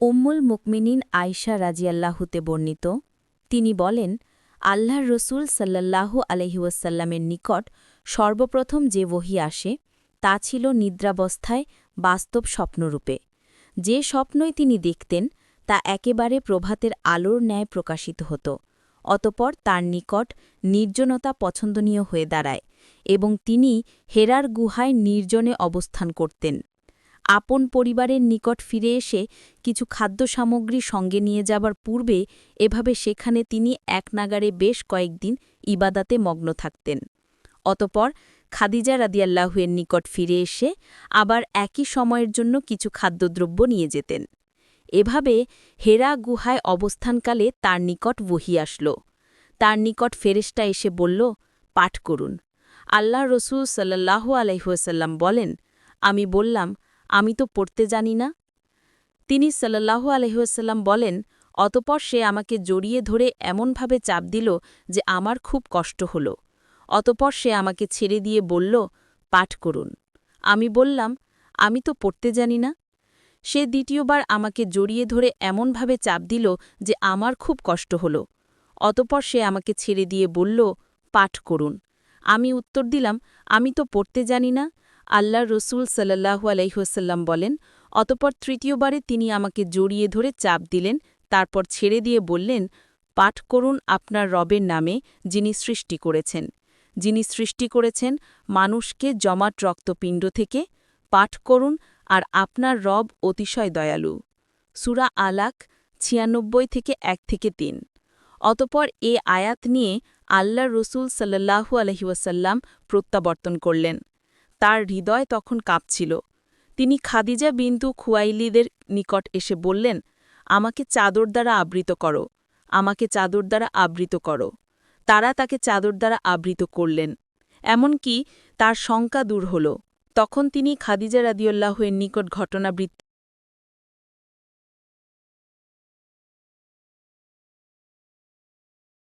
উম্মুল মুকমিনিন আয়শা রাজিয়াল্লাহুতে বর্ণিত। তিনি বলেন, আল্লাহর রসুল সাল্লাল্লাহু আলহিউসাল্লামের নিকট সর্বপ্রথম যে বহি আসে, তা ছিল নিদ্রাবস্থায় বাস্তব স্বপ্নরূপে। যে স্বপ্নই তিনি দেখতেন, তা একেবারে প্রভাতের আলোর ন্যায় প্রকাশিত হতো, অতপর তার নিকট নির্জনতা পছন্দনীয় হয়ে দাঁড়ায় এবং তিনি হেরার গুহায় নির্জনে অবস্থান করতেন। আপন পরিবারের নিকট ফিরে এসে কিছু খাদ্য সামগ্রী সঙ্গে নিয়ে যাবার পূর্বে এভাবে সেখানে তিনি এক নাগারে বেশ কয়েকদিন ইবাদাতে মগ্ন থাকতেন। অতপর খাদিজা রাদিয়াল্লাহুয়ের নিকট ফিরে এসে আবার একই সময়ের জন্য কিছু খাদ্যদ্রব্য নিয়ে যেতেন। এভাবে হেরা গুহায় অবস্থানকালে তার নিকট বহি আসল। তার নিকট ফেরেশতা এসে বলল, পাঠ করুন। আল্লাহ রসুল সাল্লাহু আলহিহাসাল্লাম বলেন, আমি বললাম আমি তো পড়তে জানি না। তিনি সাল্লাহু আলহিহাসাল্লাম বলেন, অতপর সে আমাকে জড়িয়ে ধরে এমনভাবে চাপ দিল যে আমার খুব কষ্ট হল। অতপর সে আমাকে ছেড়ে দিয়ে বলল, পাঠ করুন। আমি বললাম, আমি তো পড়তে জানি না। সে দ্বিতীয়বার আমাকে জড়িয়ে ধরে এমনভাবে চাপ দিল যে আমার খুব কষ্ট হল। অতপর সে আমাকে ছেড়ে দিয়ে বলল, পাঠ করুন। আমি উত্তর দিলাম, আমি তো পড়তে জানি না। আল্লাহ রসুল সাল্লাহু আলাইহসাল্লাম বলেন, অতপর তৃতীয়বারে তিনি আমাকে জড়িয়ে ধরে চাপ দিলেন, তারপর ছেড়ে দিয়ে বললেন, পাঠ করুন আপনার রবের নামে যিনি সৃষ্টি করেছেন। যিনি সৃষ্টি করেছেন মানুষকে জমাট রক্তপিণ্ড থেকে, পাঠ করুন আর আপনার রব অতিশয় দয়ালু। সুরা আলাক ছিয়ানব্বই থেকে এক থেকে তিন। অতপর এ আয়াত নিয়ে আল্লাহ রসুল সাল্লাহু আলহিউসাল্লাম প্রত্যাবর্তন করলেন। তার হৃদয় তখন কাঁপছিল। তিনি খাদিজা বিন্দু খুয়াইলিদের নিকট এসে বললেন, আমাকে চাদর দ্বারা আবৃত করো, আমাকে চাদর দ্বারা আবৃত করো। তারা তাকে চাদর দ্বারা আবৃত করলেন। এমনকি তার শঙ্কা দূর হল। তখন তিনি খাদিজা রাদিউল্লাহের নিকট ঘটনাবৃত্তি